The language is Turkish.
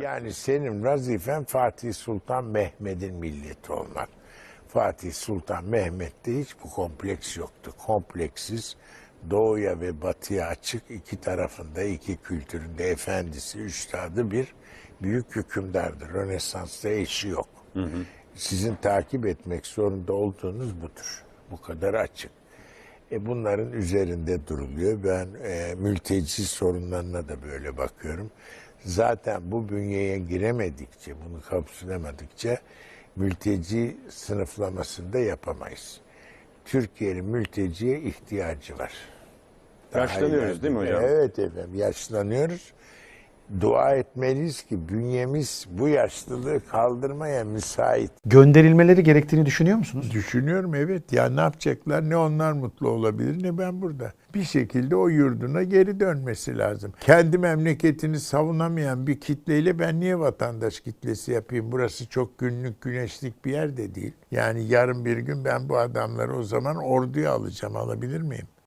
Yani senin vazifen Fatih Sultan Mehmet'in milleti olmak. Fatih Sultan Mehmet'te hiç bu kompleks yoktu. Kompleksiz doğuya ve batıya açık iki tarafında iki kültüründe efendisi, üstadı bir büyük hükümdardır. Rönesans'ta eşi yok. Sizin takip etmek zorunda olduğunuz budur. Bu kadar açık. E bunların üzerinde duruluyor. Ben e, mülteci sorunlarına da böyle bakıyorum. Zaten bu bünyeye giremedikçe, bunu kapsayamadıkça mülteci sınıflamasında yapamayız. Türkiye'nin mülteciye ihtiyacı var. Daha Yaşlanıyoruz ileride- değil mi hocam? Evet efendim yaşlanıyoruz. Dua etmeliyiz ki bünyemiz bu yaşlılığı kaldırmaya müsait. Gönderilmeleri gerektiğini düşünüyor musunuz? Düşünüyorum evet ya ne yapacaklar ne onlar mutlu olabilir ne ben burada. Bir şekilde o yurduna geri dönmesi lazım. Kendi memleketini savunamayan bir kitleyle ben niye vatandaş kitlesi yapayım? Burası çok günlük güneşlik bir yer de değil. Yani yarın bir gün ben bu adamları o zaman orduya alacağım alabilir miyim?